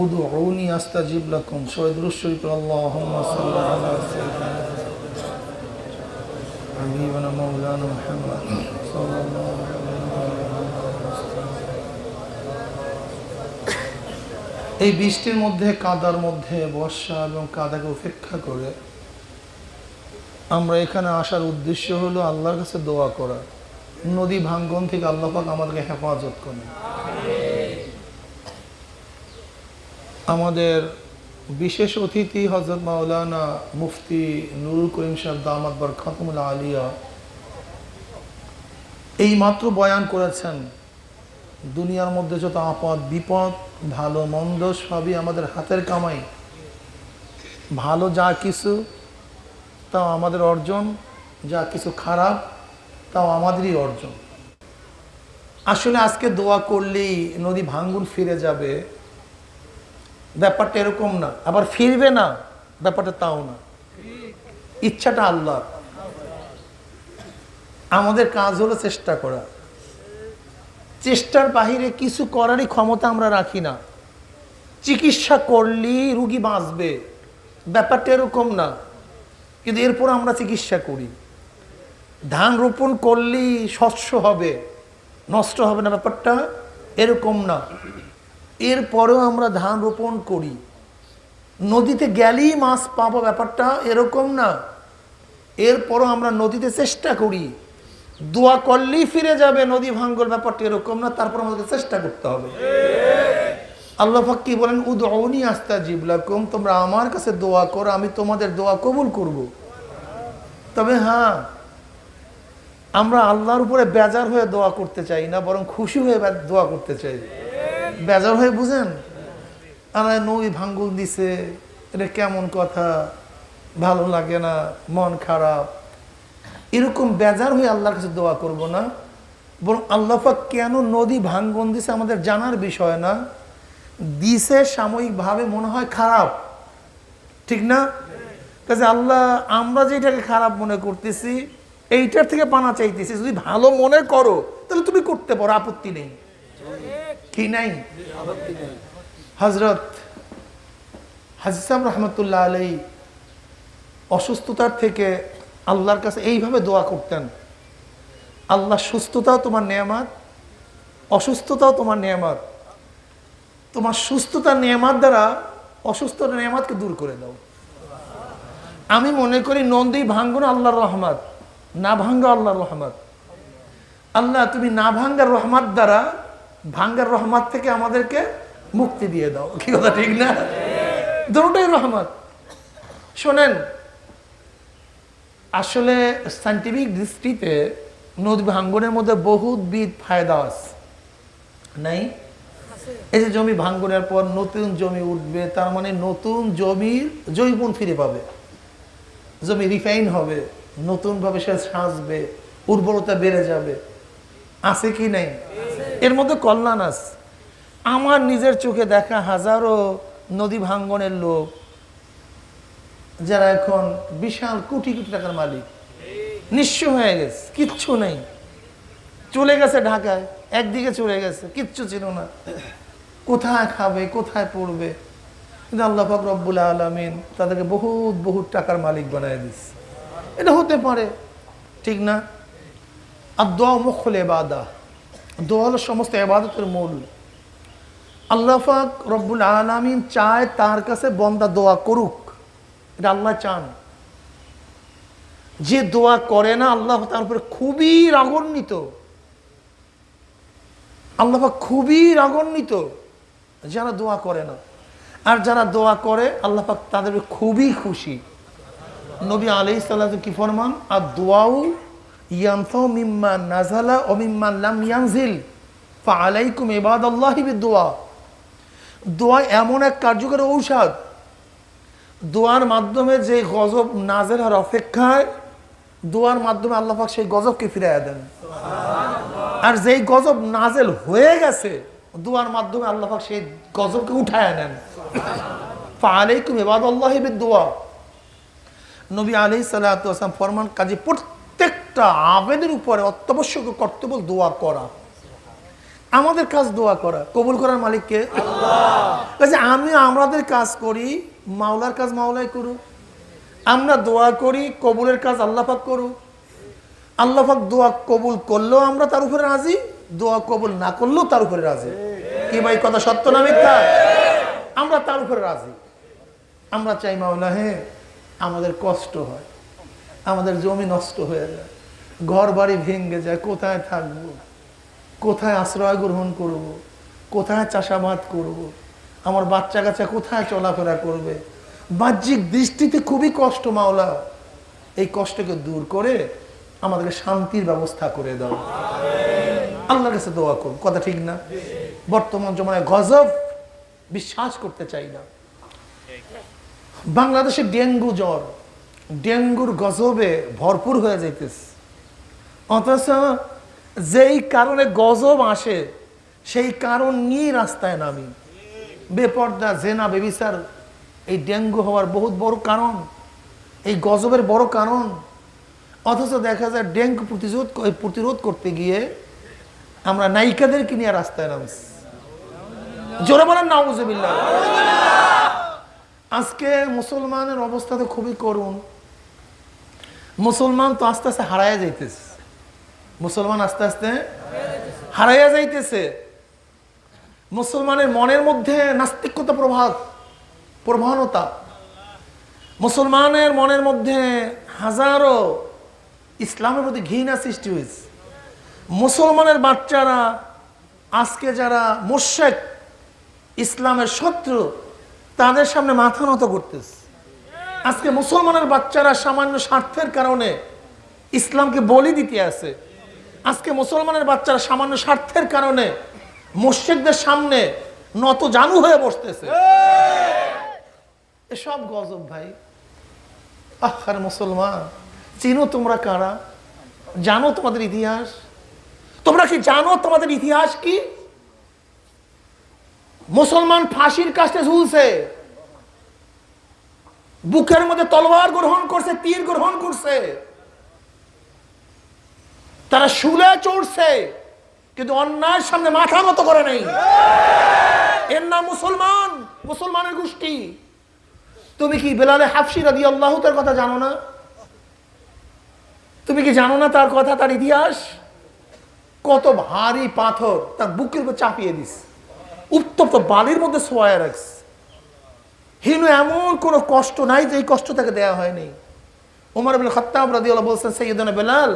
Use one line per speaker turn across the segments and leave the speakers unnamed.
উদউনি আস্তাজিব লাকুম রুশরীফ আল্লাহুম্মা আলা সাইয়্যিদিনা হাবিবানা মাওলানা মুহাম্মদ সাল্লাল্লাহু এই বৃষ্টির মধ্যে, কাদার মধ্যে, বর্ষা এবং কাদাকে উপেক্ষা করে আমরা এখানে আসার উদ্দেশ্য হলো আল্লাহর কাছে দোয়া করা। নদী ভাঙ্গন থেকে আল্লাহ পাক আমাদেরকে হেফাজত করেন। আমাদের বিশেষ অতিথি হজরত মাওলানা মুফতি নুরুল করিম সাহেব দামাত বর আলিয়া এই মাত্র বয়ান করেছেন, দুনিয়ার মধ্যে যত আপদ, বিপদ, ভালো, মন্দ সবই আমাদের হাতের কামাই। ভালো যা কিছু, তাও আমাদের অর্জন। যা কিছু খারাপ, তাও আমাদেরই অর্জন। আসলে আজকে দোয়া করলেই নদী ভাঙ্গুন ফিরে যাবে। ব্যাপারটা এরকম না। আবার ফিরবে না, ব্যাপারটা তাও না। ইচ্ছাটা আল্লাহ আমাদের কাজ হলো চেষ্টা করা। চেষ্টার বাহিরে কিছু করারই ক্ষমতা আমরা রাখি না। চিকিৎসা করলেই রুগী বাঁচবে। ব্যাপারটা এরকম না। কিন্তু এরপর আমরা চিকিৎসা করি। ধান রোপণ করলেই শস্য হবে, নষ্ট হবে না ব্যাপারটা এরকম না। এরপরেও আমরা ধান রোপণ করি। নদীতে গেলেই মাছ পাবো, ব্যাপারটা এরকম না। এরপরও আমরা নদীতে চেষ্টা করি। দোয়া করলেই ফিরে যাবে নদী ভাঙ্গল, ব্যাপারটা এরকম না, তারপর আমাদের চেষ্টা করতে হবে। আল্লাহ ফাক্কি বলেন? উদৌনি আস্তা জিবলাকুম তোমরা আমার কাছে দোয়া করো, আমি তোমাদের দোয়া কবুল করব। তবে হ্যাঁ আমরা আল্লাহর উপরে বেজার হয়ে দোয়া করতে চাই না, বরং খুশি হয়ে দোয়া করতে চাই। বেজার হয়ে বুঝেন? আমার নই ভাঙ্গুল দিছে, এটা কেমন কথা? ভালো লাগে না, মন খারাপ। এরকম বেজার হয়ে আল্লাহর কাছে দোয়া করব না। বরং আল্লাহাক কেন নদী ভাঙ্গন দিছে আমাদের জানার বিষয় না? দিছে সাময়িকভাবে মনে হয় খারাপ। ঠিক না? কাজে আল্লাহ, আমরা যেটাকে খারাপ মনে করতেছি, এইটার থেকে পানা চাইতেছি। যদি ভালো মনে করো, তাহলে তুমি করতে পারো, আপত্তি নেই। কি নাই? হজরত হাজিসাম রহমতুল্লাহ আলাই অসুস্থতার থেকে আল্লাহর কাছে এইভাবে দোয়া করতেন, আল্লাহ, সুস্থতাও তোমার নিয়ামাত, অসুস্থতাও তোমার নিয়ামত। তোমার সুস্থতা নিয়ামাত দ্বারা অসুস্থতার নিয়ামাতকে দূর করে দাও। আমি মনে করি নন্দী ভাঙ্গন আল্লাহর রহমত, না ভাঙ্গা আল্লাহর রহমত। আল্লাহ, তুমি না ভাঙ্গার রহমত দ্বারা ভাঙ্গার রহমত থেকে আমাদেরকে মুক্তি দিয়ে দাও। কি কথা, ঠিক না? দুটোই রহমত। শোনেন, আসলে সাইন্টিফিক দৃষ্টিতে নদী ভাঙ্গনের মধ্যে বহুবিধ ফায়দা আছে। নাই? এই যে জমি ভাঙ্গনের পর নতুন জমি উঠবে, তার মানে নতুন জমির জৈবন ফিরে পাবে। জমি রিফাইন হবে, নতুনভাবে সে সাজবে উর্বরতা বেড়ে যাবে। আছে কি নাই? এর মধ্যে কল্যাণ আছে। আমার নিজের চোখে দেখা হাজারো নদী ভাঙ্গনের লোক, যারা এখন বিশাল কোটি কোটি টাকার মালিক। নিঃস্ব হয়ে গেছে, কিচ্ছু নেই। চলে গেছে ঢাকায়, একদিকে চলে গেছে, কিচ্ছু ছিল না। কোথায় খাবে, কোথায় পড়বে? কিন্তু আল্লাহ পাক রব্বুল আলমিন তাদেরকে বহুত বহুত টাকার মালিক বানায় দিচ্ছে এটা হতে পারে, ঠিক না? আর দোয়া মুখল এবাদা দোয়া হলো সমস্ত এবাদতের মূল। আল্লাহ পাক রব্বুল আলমিন চায় তার কাছে বন্দা দোয়া করুক। এটা আল্লাহ চান। যে দোয়া করে না, আল্লাহ তার উপরে খুবই রাগান্বিত। আল্লাহ খুবই রাগান্বিত যারা দোয়া করে না। আর যারা দোয়া করে, আল্লাহ পাক তাদের খুবই খুশি। নবী আলি কি ফরমান? আর দোয়াও ইয়ানফাও মিম্মা নাজালা ও মিম্মা লাম ইয়ানজিল। ফা আলাইকুম এবাদ আল্লাহ দোয়া দোয়া এমন এক কার্যকরী ঔষধ। দোয়ার মাধ্যমে যে গজব নাজের হওয়ার অপেক্ষায় দোয়ার মাধ্যমে আল্লাহ পাক সেই গজবকে ফিরাইয়া দেন। আর যেই গজব নাজেল হয়ে গেছে দোয়ার মাধ্যমে আল্লাহ পাক সেই গজবকে উঠায় নেন। ফালাইকুম এবাদ আল্লাহ দোয়া নবী আলি সাল্লাম ফরমান কাজে প্রত্যেকটা আবেদের উপরে অত্যাবশ্যক কর্তব্য দোয়া করা। আমাদের কাজ দোয়া করা। কবুল করার মালিককে কাজে আমি আমাদের কাজ করি মাওলার কাজ মাওলাই করুক। আমরা দোয়া করি কবুলের কাজ আল্লাহ পাক করুক। আল্লাহ পাক দোয়া কবুল করলেও আমরা তার উপরে রাজি দোয়া কবুল না করলেও তার উপরে রাজি। কি ভাই কথা সত্য না মিথ্যা? আমরা তার উপরে রাজি। আমরা চাই মাওলা হ্যাঁ আমাদের কষ্ট হয় আমাদের জমি নষ্ট হয়ে যায়। ঘর বাড়ি ভেঙে যায়, কোথায় থাকব? কোথায় আশ্রয় গ্রহণ করব। কোথায় চাষাবাদ করব। আমার বাচ্চা কাচ্চা কোথায় চলাফেরা করবে? বাহ্যিক দৃষ্টিতে খুবই কষ্ট, মাওলা। এই কষ্টকে দূর করে আমাদেরকে শান্তির ব্যবস্থা করে দাও। আল্লাহর কাছে দোয়া করুন। কথা ঠিক না? বর্তমান জমানায় গজব বিশ্বাস করতে চাই না। বাংলাদেশে ডেঙ্গু জ্বর। ডেঙ্গুর গজবে ভরপুর হয়ে যাইতেছে। অথচ যেই কারণে গজব আসে, সেই কারণ নিয়েই রাস্তায় নামি। বেপর্দা, জেনা, বেবিচার, এই ডেঙ্গু হওয়ার বহুত বড় কারণ, এই গজবের বড় কারণ। অথচ দেখা যায় ডেঙ্গু প্রতিরোধ প্রতিরোধ করতে গিয়ে আমরা নায়িকাদেরকে নিয়ে রাস্তায় নামছি। জোরে বলেন, নাউজুবিল্লাহ। আজকে মুসলমানের অবস্থা তো খুবই করুণ। মুসলমান তো আস্তে আস্তে হারাইয়া যাইতেছে। মুসলমান আস্তে আস্তে হারাইয়া যাইতেছে। মুসলমানের মনের মধ্যে নাস্তিকতা প্রভাব প্রধানতা মুসলমানের মনের মধ্যে হাজারো ইসলামের প্রতি ঘৃণা সৃষ্টি হয়েছে। মুসলমানের বাচ্চারা, আজকে যারা মোশেক ইসলামের শত্রু, তাদের সামনে মাথা নত করতেছে। আজকে মুসলমানের বাচ্চারা সামান্য স্বার্থের কারণে ইসলামকে বলি দিতে আছে। আজকে মুসলমানের বাচ্চারা সামান্য স্বার্থের কারণে মসজিদদের সামনে নত জানু হয়ে বসতেছে। এসব গজব ভাই। আহার মুসলমান, চিনো তোমরা কারা? জানো তোমাদের ইতিহাস? তোমরা কি জানো তোমাদের ইতিহাস কি? মুসলমান ফাঁসির কাছে ঝুলছে। বুকের মধ্যে তলোয়ার গ্রহণ করছে, তীর গ্রহণ করছে। তারা শুলে চড়ছে কিন্তু অন্যায়ের সামনে মাথা মতো করে নেই। এর নাম মুসলমান মুসলমানের গোষ্ঠী। তুমি কি বেলালে হাফসি রাদি আল্লাহ তার কথা জানো না? তুমি কি জানো না তার কথা তার ইতিহাস? কত ভারী পাথর তার বুকের উপর চাপিয়ে দিস উত্তপ্ত বালির মধ্যে শোয়া রাখছে। হিনু এমন কোনো কষ্ট নাই যে এই কষ্ট তাকে দেওয়া হয়নি। উমর বিন খত্তাব রাদিয়াল্লাহু বলছেন সৈয়দনা বেলাল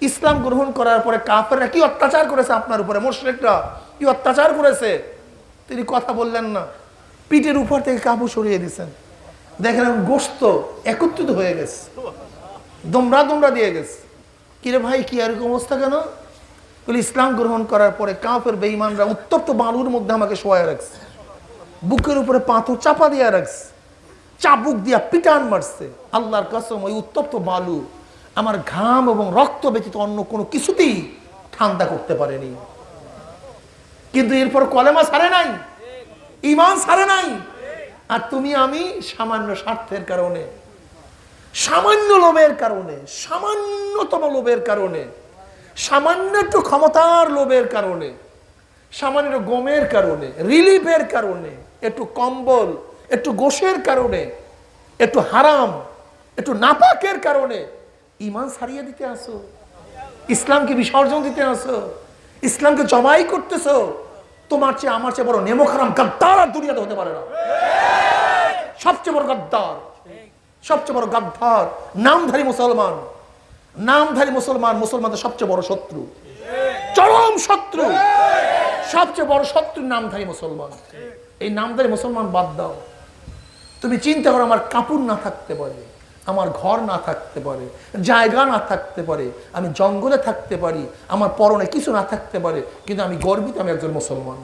ইসলাম গ্রহণ করার পরে কাফেররা কি অত্যাচার করেছে আপনার উপরে, মুশরিকরা কি অত্যাচার করেছে? তিনি কথা বললেন না। পিঠের উপর থেকে কাপড় সরিয়ে দিয়েছেন। দেখেন গোস্ত একত্রিত হয়ে গেছে। দমরা দমরা দিয়ে গেছে। কিরে ভাই, কি এরকম অবস্থা কেন? বলে, ইসলাম গ্রহণ করার পরে কাফের বেঈমানরা উত্তপ্ত বালুর মধ্যে আমাকে শোয়া রাখছে। বুকের উপরে পাথর চাপা দিয়া রাখছে। চাবুক দিয়া পিটান মারছে। আল্লাহর কাসম, ওই উত্তপ্ত বালু। আমার ঘাম এবং রক্ত ব্যতীত অন্য কোনো কিছুতেই ঠান্ডা করতে পারেনি। কিন্তু এরপর কলেমা সারে নাই ইমান সারে নাই। আর তুমি, আমি সামান্য স্বার্থের কারণে, সামান্য লোভের কারণে, সামান্যতম লোভের কারণে, সামান্য একটু ক্ষমতার লোভের কারণে, সামান্য গমের কারণে, রিলিফের কারণে, একটু কম্বল, একটু গোষের কারণে, একটু হারাম, একটু নাপাকের কারণে ইমান সারিয়ে দিতে আসো। ইসলামকে বিসর্জন দিতে আসো। ইসলামকে জমাই করতেছো। তোমার চেয়ে আমার চেয়ে বড় নেমো খারাম গাদ্দার আর দুনিয়াতে হতে পারে না। সবচেয়ে বড় গাদ্দার। সবচেয়ে বড় গাদ্দার। নামধারী মুসলমান। নামধারী মুসলমান মুসলমানদের সবচেয়ে বড় শত্রু। চরম শত্রু। সবচেয়ে বড় শত্রু নামধারী মুসলমান। এই নামধারী মুসলমান বাদ দাও। তুমি চিন্তা করো আমার কাপড় না থাকতে পারে। আমার ঘর না থাকতে পারে, জায়গা না থাকতে পারে, আমি জঙ্গলে থাকতে পারি, আমার পরনে কিছু না থাকতে পারে, কিন্তু আমি গর্বিত আমি একজন মুসলমান।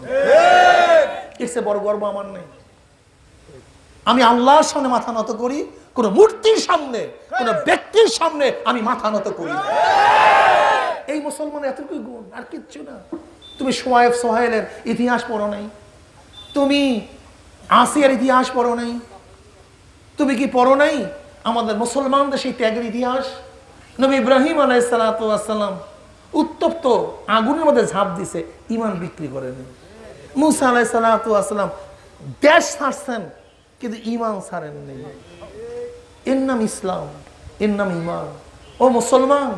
চেয়ে বড় গর্ব আমার নেই। আমি আল্লাহর সামনে মাথা নত করি, কোন মূর্তির সামনে, কোন ব্যক্তির সামনে আমি মাথা নত করি। এই মুসলমানের এতটুকু গুণ, আর কিচ্ছু না। তুমি সোয়েব সোহেলের ইতিহাস পড়ো নাই। তুমি আসিয়ার ইতিহাস পড়ো নাই। তুমি কি পড়ো নাই? আমাদের মুসলমানদের সেই ত্যাগের ইতিহাস। নবী ইব্রাহিম আলাইসালাম উত্তপ্ত আগুনের মধ্যে ঝাঁপ দিছে ইমান বিক্রি করেনি। মুসা আলাই সালাম দেশ ছাড়ছেন, কিন্তু ইমান ছাড়েননি। এর নাম ইসলাম, এর নাম ইমান ও মুসলমান,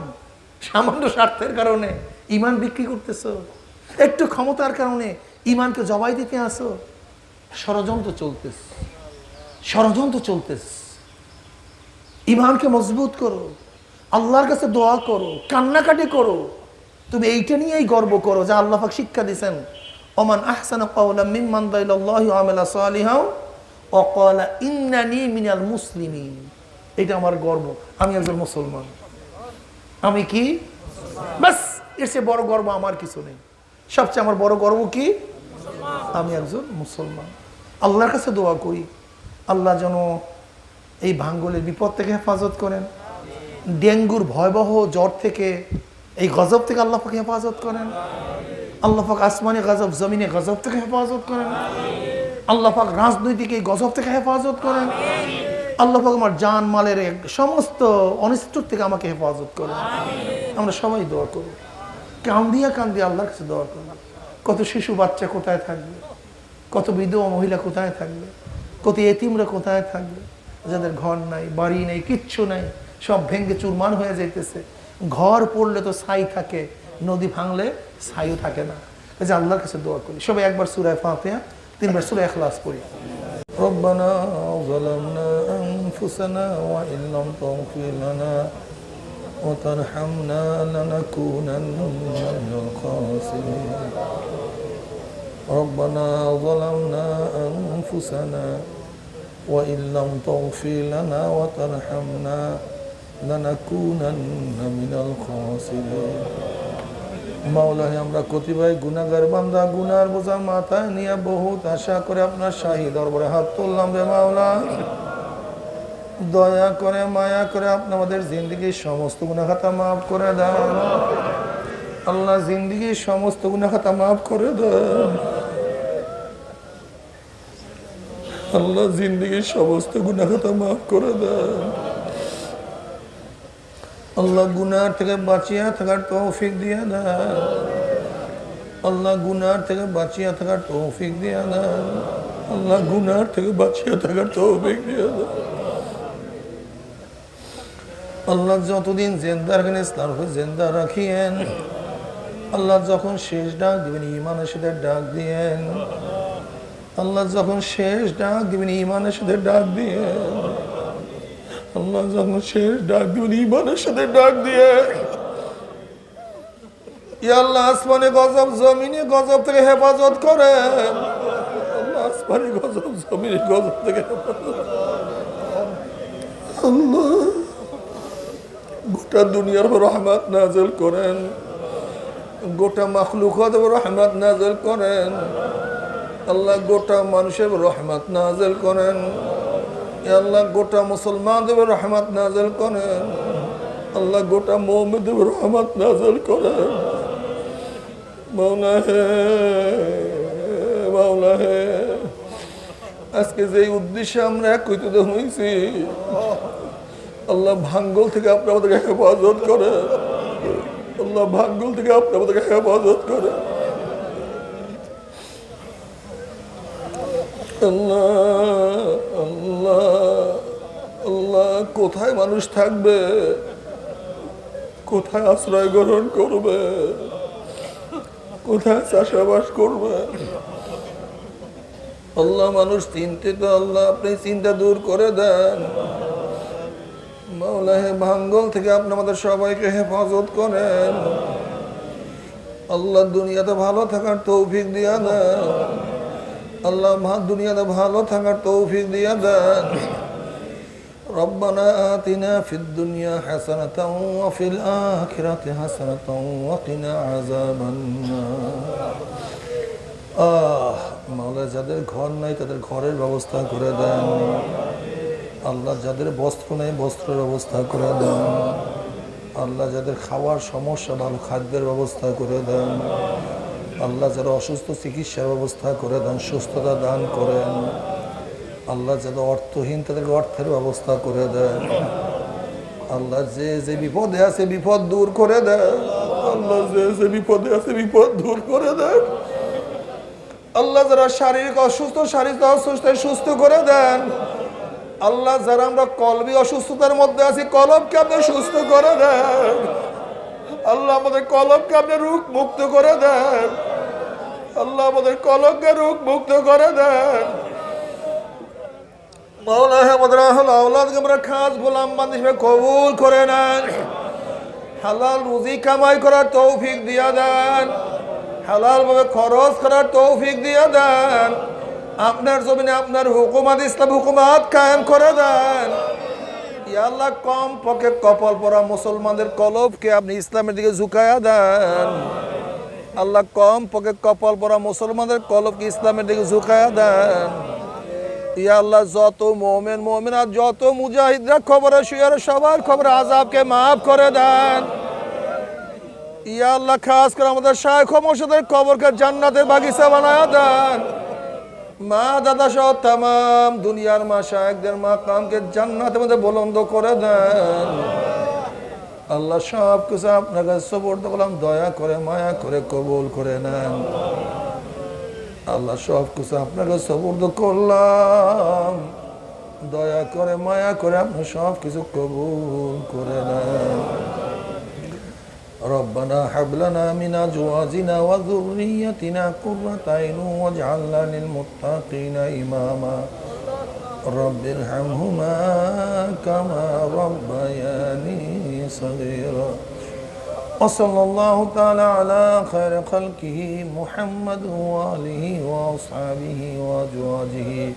সামান্য স্বার্থের কারণে ইমান বিক্রি করতেছ। একটু ক্ষমতার কারণে ইমানকে জবাই দিতে আসো। ষড়যন্ত্র চলতেছে। ষড়যন্ত্র চলতেছে। ইমানকে মজবুত করো, আল্লাহর কাছে দোয়া করো, কান্নাকাটি করো। তুমি এইটা নিয়েই গর্ব করো যা আল্লাহ পাক শিক্ষা দিয়েছেন, ওমান আহসান মিম্মান দাইলাল্লাহু আমালা সালিহাও, ও ক্বালা ইন্নানি মিনাল মুসলিমিন। এটা আমার গর্ব। আমি একজন মুসলমান। আমি কি? বাস, এর চেয়ে বড় গর্ব আমার কিছু নেই। সবচেয়ে আমার বড় গর্ব কি? আমি একজন মুসলমান। আল্লাহর কাছে দোয়া করি, আল্লাহ যেন এই ভাঙ্গলের বিপদ থেকে হেফাজত করেন। ডেঙ্গুর ভয়াবহ জ্বর থেকে এই গজব থেকে আল্লাহ হেফাজত করেন। আল্লাহ পাক আসমানে গজব, জমিনে গজব থেকে হেফাজত করেন। আল্লাহাক রাজনৈতিক এই গজব থেকে হেফাজত করেন। আল্লাহাক আমার জান, মালের সমস্ত অনিষ্টর থেকে আমাকে হেফাজত করেন। আমরা সবাই দোয়া করি কান্দিয়া কান্দিয়া আল্লাহর কাছে দোয়া করি কত শিশু বাচ্চা কোথায় থাকবে? কত বিধবা মহিলা কোথায় থাকবে? কত এতিমরা কোথায় থাকবে? যাদের ঘর নাই বাড়ি নেই কিচ্ছু নাই সব ভেঙ্গে চুরমান হয়ে যাইতেছে ঘর পড়লে তো ছাই থাকে নদী ভাঙলে ছাইও থাকে না এই যে আল্লাহর কাছে দোয়া করি সবাই একবার সুরায় ফাতেহা তিনবার সুরায় এখলাস পড়ি ربنا ظلمنا أنفسنا وإن لم تغفر لنا وترحمنا لنكونن من الخاسرين ربنا ظلمنا أنفسنا وإن لم تغفر لنا وترحمنا لنكونن من الخاسرين মাওলাহে আমরা কতিবাই গুনাগার বান্দা গুনার বোঝা মাথায় নিয়ে বহুত আশা করে আপনার শাহী দরবারে হাত তুললাম রে মাওলা দয়া করে মায়া করে আপনি আমাদের জিন্দগির সমস্ত গুণাখাতা মাফ করে দেন আল্লাহ জিন্দগির সমস্ত গুণাখাতা মাফ করে দেন আল্লাহ জিন্দগির সমস্ত গুণাখাতা মাফ করে দেন। আল্লাহ গুনার থেকে বাঁচিয়া থাকার তৌফিক দিয়ে দেন। আল্লাহ গুনার থেকে বাঁচিয়া থাকার তৌফিক দিয়ে দেন। আল্লাহ গুনার থেকে বাঁচিয়া থাকার তৌফিক দিয়ে দেন। আল্লাহ যতদিন জেন্দা রাখেন ইসলামকে জেন্দা রাখিয়েন। আল্লাহ যখন শেষ ডাক দিবেন ইমানের সাথে ডাক দিয়েন। আল্লাহ যখন শেষ ডাক দিবেন ইমানের সাথে ডাক দিয়ে। আল্লাহ যখন শেষ ডাক দিবেন ইমানের সাথে ডাক দিয়ে। আল্লাহ, আসমানে গজব, জমিনে গজব থেকে হেফাজত করে। আসমানে গজব, জমিনে গজব থেকে গোটা দুনিয়ার রহমত নাজল করেন। গোটা মখলুকত রহমত নাজল করেন। আল্লাহ গোটা মানুষের রহমত নাজল করেন। আল্লাহ গোটা মুসলমানদের রহমত নাজল করেন। আল্লাহ গোটা মোহাম্মদের রহমত নাজল করেন। মাওলা হে মাওলা হে। আজকে যে উদ্দেশ্যে আমরা একত্রিত হয়েছি, আল্লাহ ভাঙ্গল থেকে আপনি আমাদেরকে হেফাজত করে আল্লাহ ভাঙ্গল থেকে আপনি আমাদেরকে হেফাজত করে আল্লাহ আল্লাহ কোথায় মানুষ থাকবে? কোথায় আশ্রয় গ্রহণ করবে? কোথায় চাষাবাস করবে? আল্লাহ মানুষ চিন্তিত আল্লাহ আপনি চিন্তা দূর করে দেন। মাওলাহে ভাঙ্গল থেকে আপনি আমাদের সবাইকে হেফাজত করেন। আল্লাহ দুনিয়াতে ভালো থাকার তৌফিক দিয়া দেন। আল্লাহ মা দুনিয়াতে ভালো থাকার তৌফিক দিয়া দেন ربنا آتنا في الدنيا حسنة وفي الآخرة حسنة وقنا عذاب النار আহ মাওলা যাদের ঘর নাই তাদের ঘরের ব্যবস্থা করে দেন আল্লাহ যাদের বস্ত্র নেই বস্ত্রের ব্যবস্থা করে দেন আল্লাহ যাদের খাওয়ার সমস্যা ভালো খাদ্যের ব্যবস্থা করে দেন আল্লাহ যারা অসুস্থ চিকিৎসার ব্যবস্থা করে দেন, সুস্থতা দান করেন। আল্লাহ যাদের অর্থহীন তাদেরকে অর্থের ব্যবস্থা করে দেন। আল্লাহ যে যে বিপদে আছে বিপদ দূর করে দেন। আল্লাহ যে যে বিপদে আছে বিপদ দূর করে দেন। আল্লাহ যারা শারীরিক অসুস্থ শারীরিক অসুস্থ, সুস্থ করে দেন। আল্লাহ যারা আমরা কলবি অসুস্থতার মধ্যে আছি, কলবকে আপনি সুস্থ করে দেন। আল্লাহ আমাদের কলবকে আপনি রোগ মুক্ত করে দেন। আল্লাহ আমাদের কলবকে রোগ মুক্ত করে দেন। মাওলা আমাদের আহল আওলাদকে আমরা খাস গোলাম বান্ধ হিসেবে কবুল করে নেন। হালাল রুজি কামাই করার তৌফিক দিয়া দেন। হালাল ভাবে খরচ করার তৌফিক দিয়া দেন। আপনার জমিনে আপনার হুকুমাত ইসলাম হুকুমাত কায়েম করে দেন। আল্লাহ কম পকে কপাল পরা মুসলমানদের কলবকে আপনি ইসলামের দিকে ঝুঁকায়া দেন। আল্লাহ কম পকে কপাল পরা মুসলমানদের কলবকে ইসলামের দিকে ঝুঁকায়া দেন? ইয়া আল্লাহ, যত মোমেন মোমেন আর যত মুজাহিদরা খবরে শুয়ার সবার খবর আজাবকে মাফ করে দেন। ইয়া আল্লাহ, খাস করে আমাদের শায়খ মসজিদের কবরকে জান্নাতের বাগিচা বানায় দেন। মা, দাদা সহ তাম দুনিয়ার মা শায়কদের মা কামকে জান্নাতের মধ্যে বলন্দ করে দেন। আল্লাহ সব কিছু আপনার কাছে সবর্দ করলাম দয়া করে মায়া করে কবুল করে নেন আল্লাহ সব কিছু আপনার কাছে সবর্দ করলাম দয়া করে মায়া করে আপনি সব কিছু কবুল করে নেন ربنا هب لنا من ازواجنا وذريتنا قرة اعين واجعلنا للمتقين اماما رب ارحمهما كما ربياني صغيرا. وصلى الله تعالى على خير خلقه محمد وآله وأصحابه وأزواجه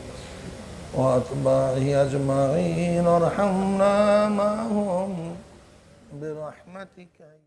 وأتباعه أجمعين. ارحمنا معهم برحمتك.